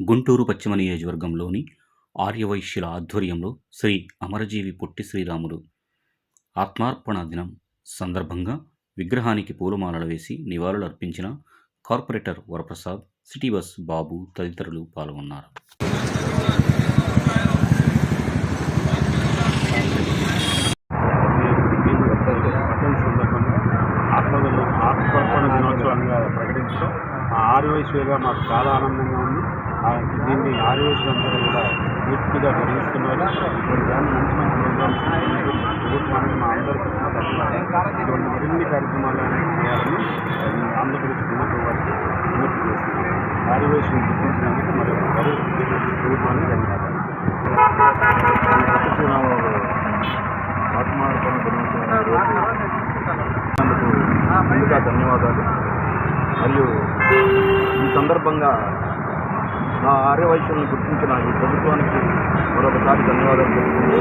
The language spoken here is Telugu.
గుంటూరు పశ్చిమ నియోజకవర్గంలోని ఆర్యవైశ్యుల ఆధ్వర్యంలో శ్రీ అమరజీవి పొట్టి శ్రీరాములు ఆత్మార్పణ దినం సందర్భంగా విగ్రహానికి పూలమాలలు వేసి నివాళులు అర్పించిన corporator Varaprasad city bus Babu తదితరులు పాల్గొన్నారు. పట్టణ దినోత్సవంగా ప్రకటించడం ఆర్యవైశ్యులుగా మాకు చాలా ఆనందంగా ఉంది. దీన్ని ఆర్యవైశ్యులందరూ కూడా పూర్తిగా నిర్వహిస్తున్నారు ఇటువంటి దాన్ని మంచి మంచి ప్రోగ్రామ్స్ ప్రభుత్వానికి మా అందరి. ఇటువంటి మరిన్ని కార్యక్రమాలు అనేవి చేయాలని ఆంధ్రప్రదేశ్ ప్రభుత్వం వారికి విజ్ఞప్తి చేస్తున్నాను ఆర్యవైశ్యులు గుర్తించినందుకు మరి ఒకసారి ప్రభుత్వానికి ధన్యవాదాలు ఆత్మార్పణ ధన్యవాదాలు. మరియు ఈ సందర్భంగా నా ఆర్యవైశ్యులను గుర్తించిన ఈ ప్రభుత్వానికి మరొకసారి ధన్యవాదాలు. తెలుపుతున్నాను